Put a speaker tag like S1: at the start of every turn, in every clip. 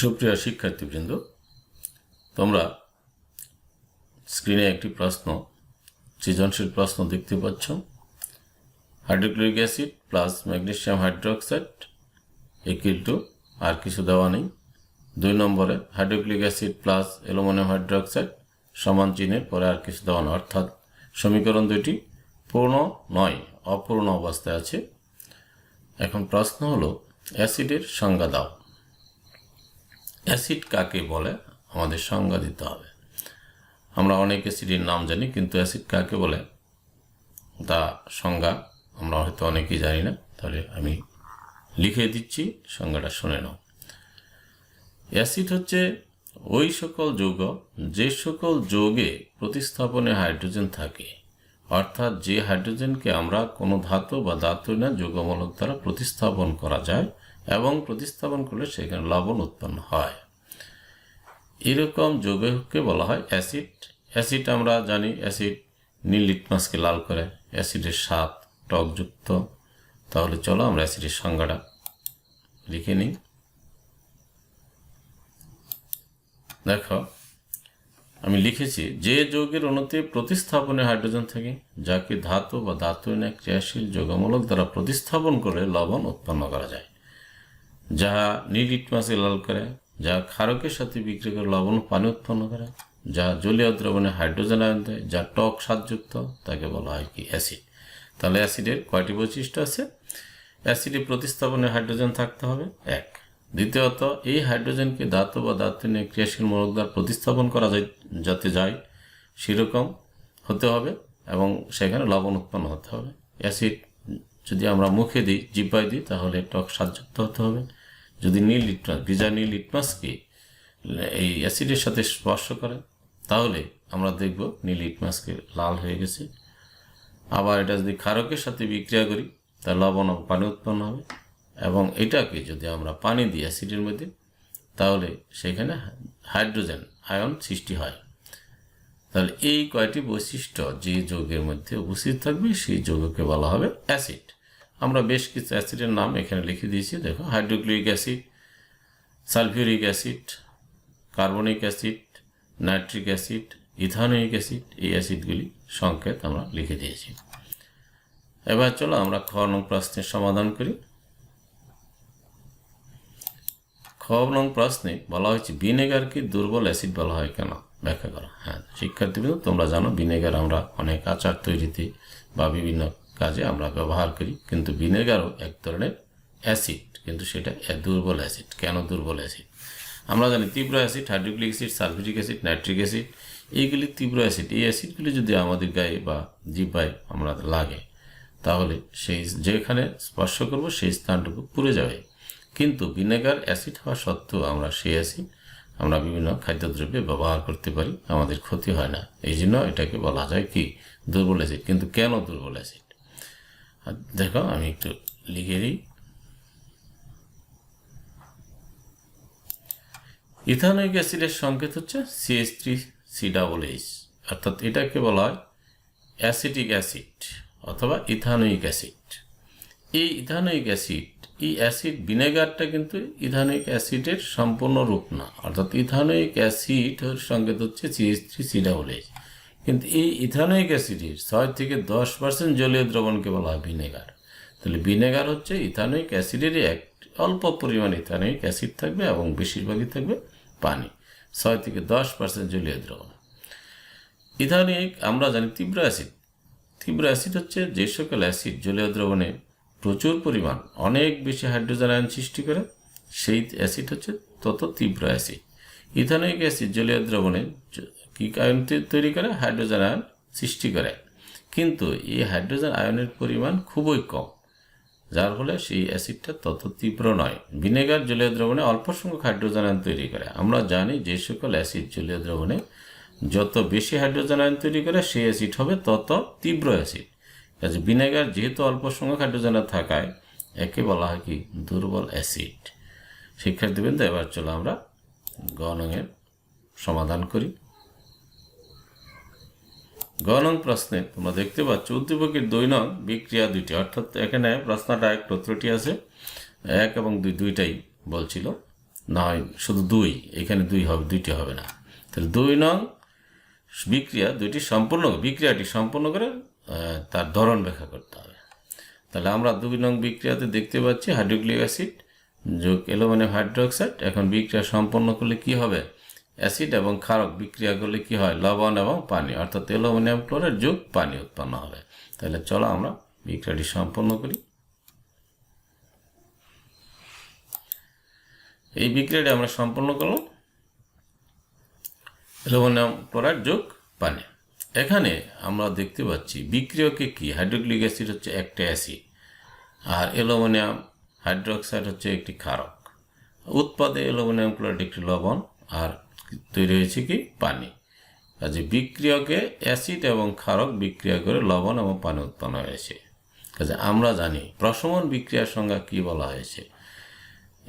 S1: সুপ্রিয় শিক্ষার্থীবৃন্দ, তোমরা স্ক্রিনে একটি প্রশ্ন, সৃজনশীল প্রশ্ন দেখতে পাচ্ছ। Hydrochloric acid plus magnesium hydroxide equal to আর কিছু দেওয়া নেই। দুই নম্বরে hydrochloric acid plus aluminium hydroxide সমান চিহ্নের পরে আর কিছু দেওয়া নয় অর্থাৎ সমীকরণ দুইটি পূর্ণ নয়, অপূর্ণ অবস্থায় আছে। এখন প্রশ্ন হলো, অ্যাসিডের সংজ্ঞা দাও। অ্যাসিড কাকে বলে? আমাদের সংজ্ঞা দিতে হবে। আমরা অনেক অ্যাসিডের নাম জানি, কিন্তু অ্যাসিড কাকে বলে? তা সংজ্ঞা আমরা হয়তো অনেকেই জানি না, তাহলে আমি লিখে দিচ্ছি, সংজ্ঞাটা শুনে নাও। অ্যাসিড হচ্ছে ওই সকল যৌগ, যে সকল যৌগে প্রতিস্থাপনে হাইড্রোজেন থাকে। অর্থাৎ যে হাইড্রোজেনকে আমরা কোনো ধাতু বা ধাতু না, যৌগমূলক দ্বারা প্রতিস্থাপন করা যায় এবং প্রতিস্থাপন করলে সেখানে লবণ উৎপন্ন হয়। এরকম যৌগকে বলা হয় অ্যাসিড। অ্যাসিড আমরা জানি, অ্যাসিড নীল লিটমাসকে লাল করে, অ্যাসিডের স্বাদ টকযুক্ত। তাহলে চলো আমরা অ্যাসিডের সংজ্ঞাটা লিখে নিই। দেখো, আমি লিখেছি, যে যৌগের অণুতে প্রতিস্থাপনে হাইড্রোজেন থাকে, যাকে ধাতু বা ধাতুহীন ক্রিয়াশীল যৌগমূলক দ্বারা প্রতিস্থাপন করে লবণ উৎপন্ন করা যায়। যা নীল ইটমাসে লাল করে যা ক্ষারকের সাথে বিক্রি করে লবণ পানি উৎপন্ন করে যা জলীয় দ্রবণে হাইড্রোজেন আয়ন দেয়, যা টক স্বাদযুক্ত, তাকে বলা হয় কি অ্যাসিড। তাহলে অ্যাসিডের কয়টি বৈশিষ্ট্য আছে? অ্যাসিডে প্রতিস্থাপনে হাইড্রোজেন থাকতে হবে, এক। দ্বিতীয়ত, এই হাইড্রোজেনকে ধাতু বা ধাতুনে ক্রিয়াশীল মূলক দ্বারা প্রতিস্থাপন করা যায়, যাতে যায় সেরকম হতে হবে এবং সেখানে লবণ উৎপন্ন হতে হবে। অ্যাসিড যদি আমরা মুখে দিই, জিব্বায় দিই, তাহলে টক স্বাদযুক্ত হতে হবে। যদি নীল লিটমাস ভিজা নীল লিটমাসকে এই অ্যাসিডের সাথে স্পর্শ করে, তাহলে আমরা দেখব নীল লিটমাসকে লাল হয়ে গেছে। আবার এটা যদি ক্ষারকের সাথে বিক্রিয়া করি তা লবণ পানি উৎপন্ন হবে। এবং এটাকে যদি আমরা পানি দিই অ্যাসিডের মধ্যে, তাহলে সেখানে হাইড্রোজেন আয়ন সৃষ্টি হয়। তাহলে এই কয়টি বৈশিষ্ট্য যে যৌগের মধ্যে উপস্থিত থাকবে, সেই যৌগকে বলা হবে অ্যাসিড। আমরা বেশ কিছু অ্যাসিডের নাম এখানে লিখে দিয়েছি। দেখো hydrochloric acid, sulphuric acid, carbonic acid, nitric acid, ethanoic acid, এই অ্যাসিডগুলি সংকেত আমরা লিখে দিয়েছি। এবার চলো আমরা খ নং প্রশ্নের সমাধান করি। খ নং প্রশ্নে বলা হয়েছে, ভিনেগারকে দুর্বল অ্যাসিড বলা হয় কেন? ব্যাখ্যা করো। হ্যাঁ শিক্ষার্থীবৃন্দ তোমরা জানো, ভিনেগার আমরা অনেক আচার তৈরিতে বা বিভিন্ন কাজে আমরা ব্যবহার করি, কিন্তু ভিনেগারও এক ধরনের অ্যাসিড কিন্তু সেটা দুর্বল অ্যাসিড কেন দুর্বল অ্যাসিড আমরা জানি তীব্র acid hydrochloric acid sulphuric acid nitric acid এইগুলি তীব্র অ্যাসিড এই অ্যাসিডগুলি যদি আমাদের গায়ে বা জিব্বায় আমরা লাগে, তাহলে সেই যেখানে স্পর্শ করব, সেই স্থানটুকু পুড়ে যাবে। কিন্তু ভিনেগার অ্যাসিড হওয়া সত্ত্বেও আমরা সেই অ্যাসিড আমরা বিভিন্ন খাদ্যদ্রব্যে ব্যবহার করতে পারি, আমাদের ক্ষতি হয় না। এই জন্য এটাকে বলা যায় কি? দুর্বল অ্যাসিড কিন্তু কেন দুর্বল অ্যাসিড দেখো, আমি একটু লিখে দিই। ইথানোয়িক অ্যাসিডের সংকেত হচ্ছে CS three C double H অর্থাৎ এটাকে বলা হয় অ্যাসিটিক অ্যাসিড অথবা ইথানোয়িক অ্যাসিড। এই ইথানোয়িক অ্যাসিড এই অ্যাসিড ভিনেগারটা কিন্তু ইথানোয়িক অ্যাসিডের সম্পূর্ণ রূপ না। অর্থাৎ ইথানোয়িক অ্যাসিড সংকেত হচ্ছে CS three C double H কিন্তু এই ইথানোয়িক অ্যাসিডের ছয় থেকে দশ পার্সেন্ট জলীয় দ্রবণকে বলা হয় ভিনেগার। তাহলে ভিনেগার হচ্ছে ইথানোয়িক অ্যাসিডেরই এক অল্প পরিমাণ ইথানোয়িক অ্যাসিড থাকবে এবং বেশিরভাগই থাকবে পানি, ছয় থেকে দশ পার্সেন্ট জলীয় দ্রবণ। ইথানোয়িক, আমরা জানি তীব্র অ্যাসিড। তীব্র অ্যাসিড হচ্ছে যে সকল অ্যাসিড জলীয় দ্রবণে প্রচুর পরিমাণ, অনেক বেশি হাইড্রোজেন আয়ন সৃষ্টি করে সেই অ্যাসিড হচ্ছে তত তীব্র অ্যাসিড। ইথানোয়িক অ্যাসিড জলীয় দ্রবণে কী আয়ন তৈরি করে? হাইড্রোজেন আয়ন সৃষ্টি করে। কিন্তু এই হাইড্রোজেন আয়নের পরিমাণ খুবই কম, যার ফলে সেই অ্যাসিডটা তত তীব্র নয়। ভিনেগার জলীয় দ্রবণে অল্প সংখ্যক হাইড্রোজেন আয়ন তৈরি করে। আমরা জানি যে সকল অ্যাসিড জলীয় দ্রবণে যত বেশি হাইড্রোজেন আয়ন তৈরি করে, সেই অ্যাসিড হবে তত তীব্র অ্যাসিড। কাজে ভিনেগার যেহেতু অল্প সংখ্যক হাইড্রোজেন থাকায়, একে বলা হয় কি? দুর্বল অ্যাসিড। শিক্ষার্থীবৃন্দ এবার চলো আমরা গণের সমাধান করি। গণং প্রশ্নে তোমরা দেখতে পাচ্ছ, উদ্দীপকের দুই নং বিক্রিয়া দুইটি। অর্থাৎ এখানে প্রশ্নটা একটু ত্রুটি আছে, এক এবং দুই, দুইটাই বলছিল। না হয় শুধু দুই, এখানে দুই হবে, দুইটি হবে না। তাহলে দুই নং বিক্রিয়া দুইটি সম্পূর্ণ, বিক্রিয়াটি সম্পূর্ণ করে তার ধরন ব্যাখ্যা করতে হবে। তাহলে আমরা দুই নং বিক্রিয়াতে দেখতে পাচ্ছি হাইড্রোক্লিক অ্যাসিড যোগ অ্যালুমিনিয়াম হাইড্রোক্সাইড। এখন বিক্রিয়া সম্পন্ন করলে কি হবে? অ্যাসিড এবং ক্ষারক বিক্রিয়া করলে কি হয়? লবণ এবং পানি, অর্থাৎ অ্যালুমিনিয়াম ক্লোরাইড যোগ পানি উৎপন্ন হবে। তাহলে চলো আমরা বিক্রিয়াটি সম্পন্ন করি। এই বিক্রিয়াটি আমরা সম্পন্ন করলাম। অ্যালুমিনিয়াম ক্লোরাইড যোগ পানি। এখানে আমরা দেখতে পাচ্ছি বিক্রিয়কে কি? হাইড্রোক্লিক অ্যাসিড হচ্ছে একটা অ্যাসিড আর অ্যালুমিনিয়াম হাইড্রোক্সাইড হচ্ছে একটি ক্ষারক। উৎপাদে অ্যালুমিনিয়াম ক্লোরাইড একটি লবণ আর তৈরি হয়েছে কি? পানি। কাজে বিক্রিয়কে অ্যাসিড এবং ক্ষারক বিক্রিয়া করে লবণ এবং পানি উৎপন্ন হয়েছে। কাজে আমরা জানি প্রশমন বিক্রিয়ার সংজ্ঞা কি বলা হয়েছে?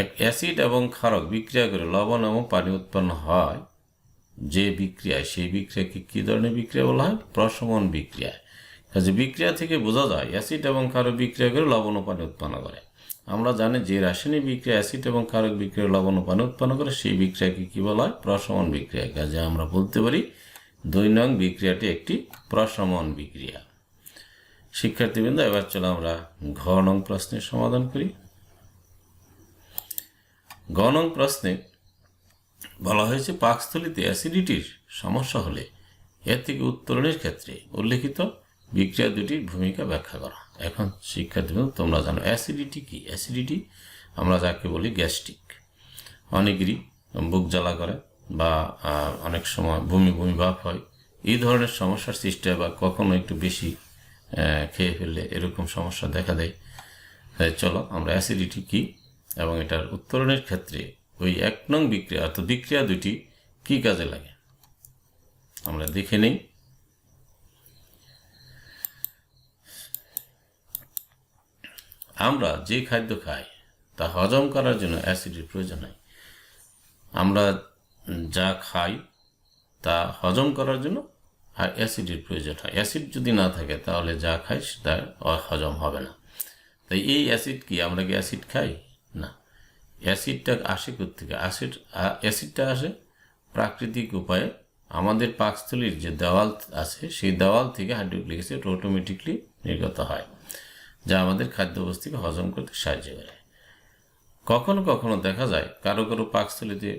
S1: এক অ্যাসিড এবং ক্ষারক বিক্রিয়া করে লবণ এবং পানি উৎপন্ন হয় যে বিক্রিয়ায়, সেই বিক্রিয়াকে কী ধরনের বিক্রিয়া বলা হয়? প্রশমন বিক্রিয়া। কাজে বিক্রিয়া থেকে বোঝা যায়, অ্যাসিড এবং ক্ষারক বিক্রিয়া করে লবণ পানি উৎপন্ন করে। আমরা জানি যে রাসায়নিক বিক্রিয়া অ্যাসিড এবং ক্ষারক বিক্রিয়া লবণ ও পানি উৎপন্ন করে, সেই বিক্রিয়াকে কী বলা হয়? প্রশমন বিক্রিয়া। কাজে আমরা বলতে পারি দুই নং বিক্রিয়াটি একটি প্রশমন বিক্রিয়া। শিক্ষার্থীবৃন্দ, এবার চলো আমরা ঘ নং প্রশ্নের সমাধান করি। গ নং প্রশ্নে বলা হয়েছে পাকস্থলিতে অ্যাসিডিটির সমস্যা হলে এর থেকে উত্তরণের ক্ষেত্রে উল্লেখিত বিক্রিয়া দুটির ভূমিকা ব্যাখ্যা করা। এখন শিক্ষার্থীবৃন্দ তোমরা জানো অ্যাসিডিটি কি? অ্যাসিডিটি, আমরা যাকে বলি গ্যাস্ট্রিক। অনেকেরই বুক জ্বালা করে বা অনেক সময় বমি বমি ভাব হয়। এই ধরনের সমস্যার সৃষ্টি হয় বা কখনো একটু বেশি খেয়ে ফেললে এরকম সমস্যা দেখা দেয়। চলো আমরা অ্যাসিডিটি কি এবং এটার উত্তরণের ক্ষেত্রে ওই এক নং বিক্রিয়া, অর্থাৎ বিক্রিয়া দুটি কি কাজে লাগে? আমরা দেখে নেই। আমরা যে খাদ্য খাই, তা হজম করার জন্য অ্যাসিডের প্রয়োজন হয় আমরা যা খাই, তা হজম করার জন্য আর অ্যাসিডের প্রয়োজন হয়। অ্যাসিড যদি না থাকে, তাহলে যা খাই, সেটা হজম হবে না। তাই এই অ্যাসিড কি, আমরা কি অ্যাসিড খাই? না। অ্যাসিডটা আসে কোথেকে অ্যাসিড অ্যাসিডটা আসে প্রাকৃতিক উপায়ে। আমাদের পাকস্থলীর যে দেওয়াল আছে, সেই দেওয়াল থেকে হাইড্রোক্লিক অ্যাসিড অটোমেটিকলি নির্গত হয়, যা আমাদের খাদ্যবস্তুকে হজম করতে সাহায্য করে। কখনো কখনো দেখা যায়, কারও কারও পাকস্থলীতে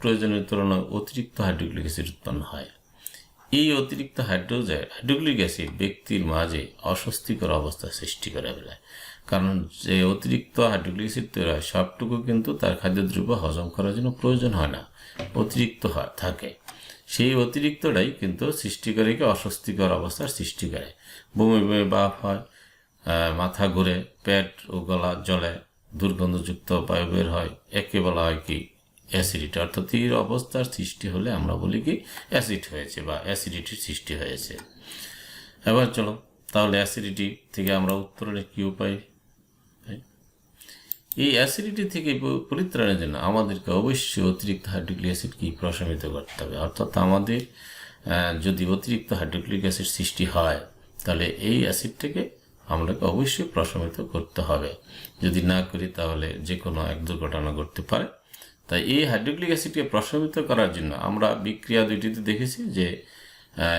S1: প্রয়োজনীয় তুলনায় অতিরিক্ত হাইড্রোক্লিক অ্যাসিড উৎপন্ন হয়। এই অতিরিক্ত হাইড্রোজেন হাইড্রোক্লিক অ্যাসিড ব্যক্তির মাঝে অস্বস্তিকর অবস্থা সৃষ্টি করে ফেলে কারণ যে অতিরিক্ত হাইড্রোক্লিক তৈরি হয়, সবটুকু কিন্তু তার খাদ্যদ্রব্য হজম করার জন্য প্রয়োজন হয় না, অতিরিক্ত থাকে। সেই অতিরিক্তটাই কিন্তু সৃষ্টি করে কি অস্বস্তিকর অবস্থার সৃষ্টি করে। বমি বমি বাপ হয় মাথা ঘুরে, পেট ও গলা জলে দুর্গন্ধযুক্ত বায়ু বের হয়, একে বলা হয় কি? অ্যাসিডিটি। অর্থাৎ এই অবস্থার সৃষ্টি হলে আমরা বলি কি? অ্যাসিড হয়েছে বা অ্যাসিডিটির সৃষ্টি হয়েছে। এবার চলো, তাহলে অ্যাসিডিটি থেকে আমরা উত্তরণের কী উপায়? এই অ্যাসিডিটি থেকে পরিত্রাণের জন্য আমাদেরকে অবশ্যই অতিরিক্ত হাইড্রোক্লিক অ্যাসিড কি প্রশমিত করতে হবে? অর্থাৎ আমাদের যদি অতিরিক্ত হাইড্রোক্লিক অ্যাসিড সৃষ্টি হয়, তাহলে এই অ্যাসিডটাকে আমাদেরকে অবশ্যই প্রশমিত করতে হবে। যদি না করি, তাহলে যে কোনো এক দুর্ঘটনা ঘটতে পারে। তাই এই হাইড্রোক্লিক অ্যাসিডকে প্রশমিত করার জন্য আমরা বিক্রিয়া দুইটিতে দেখেছি যে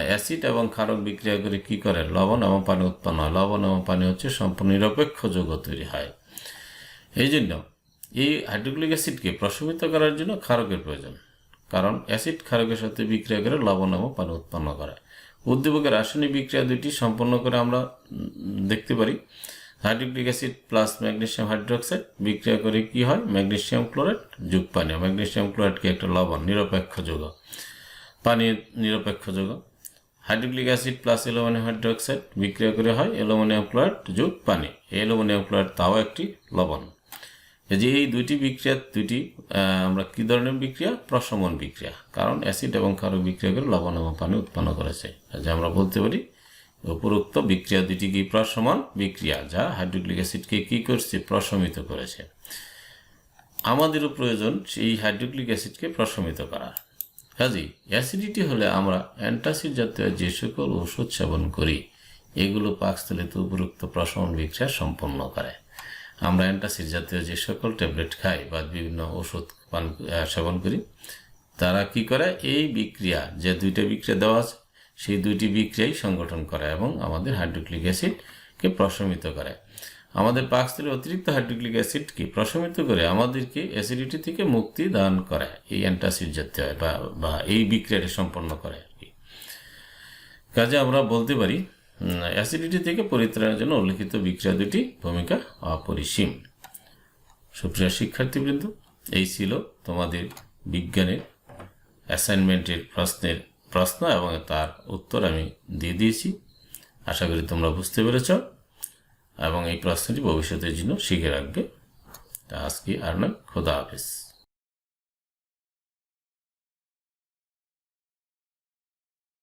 S1: অ্যাসিড এবং ক্ষারক বিক্রিয়া করে কি করে? লবণ এবং পানি উৎপন্ন হয়। লবণ এবং পানি হচ্ছে সম্পূর্ণ নিরপেক্ষ যৌগ তৈরি হয়। এই জন্য এই হাইড্রোক্লিক অ্যাসিডকে প্রশমিত করার জন্য ক্ষারকের প্রয়োজন। কারণ অ্যাসিড ক্ষারকের সাথে বিক্রিয়া করে লবণ এবং পানি উৎপন্ন করে। উদ্দীপকের রাসায়নিক বিক্রিয়া দুটি সম্পন্ন করে আমরা দেখতে পারি। Hydrochloric acid plus magnesium hydroxide বিক্রিয়া করে কি হয়? ম্যাগনেশিয়াম ক্লোরাইড যুগ পানি। ম্যাগনেশিয়াম ক্লোরাইড কি একটা লবণ, নিরপেক্ষ যৌগ। পানির নিরপেক্ষ যৌগ। Hydrochloric acid plus aluminium hydroxide বিক্রিয়া করে হয় অ্যালুমিনিয়াম ক্লোরাইড যুগ পানি। অ্যালুমিনিয়াম ক্লোরাইড তাও একটি লবণ। যে এই দুইটি বিক্রিয়া, দুইটি আমরা কি ধরনের বিক্রিয়া? প্রশমন বিক্রিয়া। কারণ অ্যাসিড এবং ক্ষারক বিক্রিয়া করে লবণ এবং পানি উৎপন্ন করেছে। যে আমরা বলতে পারি, উপরোক্ত বিক্রিয়া দুটি কি প্রশমন বিক্রিয়া? যা হাইড্রোক্লিক অ্যাসিডকে কি করছে? প্রশমিত করেছে। আমাদেরও প্রয়োজন সেই হাইড্রোক্লিক অ্যাসিডকে প্রশমিত করা। কাজেই অ্যাসিডিটি হলে আমরা অ্যান্টাসিড জাতীয় যে সকল ওষুধ সেবন করি, এগুলো পাকস্থলিতে উপরোক্ত প্রশমন বিক্রিয়া সম্পন্ন করে। আমরা অ্যান্টাসিড জাতীয় যে সকল ট্যাবলেট খাই বা বিভিন্ন ওষুধ পান সেবন করি, তারা কি করে? এই বিক্রিয়া, যে দুইটা বিক্রিয়া দেওয়া আছে, সেই দুইটি বিক্রিয়াই সংগঠন করে এবং আমাদের হাইড্রোক্লিক অ্যাসিডকে প্রশমিত করে। আমাদের পাকস্থলীর অতিরিক্ত হাইড্রোক্লিক অ্যাসিডকে প্রশমিত করে আমাদেরকে অ্যাসিডিটি থেকে মুক্তি দান করে, এই অ্যান্টাসিড জাতীয় বা এই বিক্রিয়াটি সম্পন্ন করে আর কি। কাজে আমরা বলতে পারি অ্যাসিডিটি থেকে পরিত্রাণের জন্য উল্লিখিত বিক্রিয়া দুটি ভূমিকা অপরিসীম। সুপ্রিয় শিক্ষার্থীবৃন্দ, এই ছিল তোমাদের বিজ্ঞানের অ্যাসাইনমেন্টের প্রশ্নের প্রশ্ন এবং তার উত্তর আমি দিয়ে দিয়েছি। আশা করি তোমরা বুঝতে পেরেছ এবং এই প্রশ্নটি ভবিষ্যতের জন্য শিখে রাখবে। তা আজকে আর নয়, খোদা হাফেজ।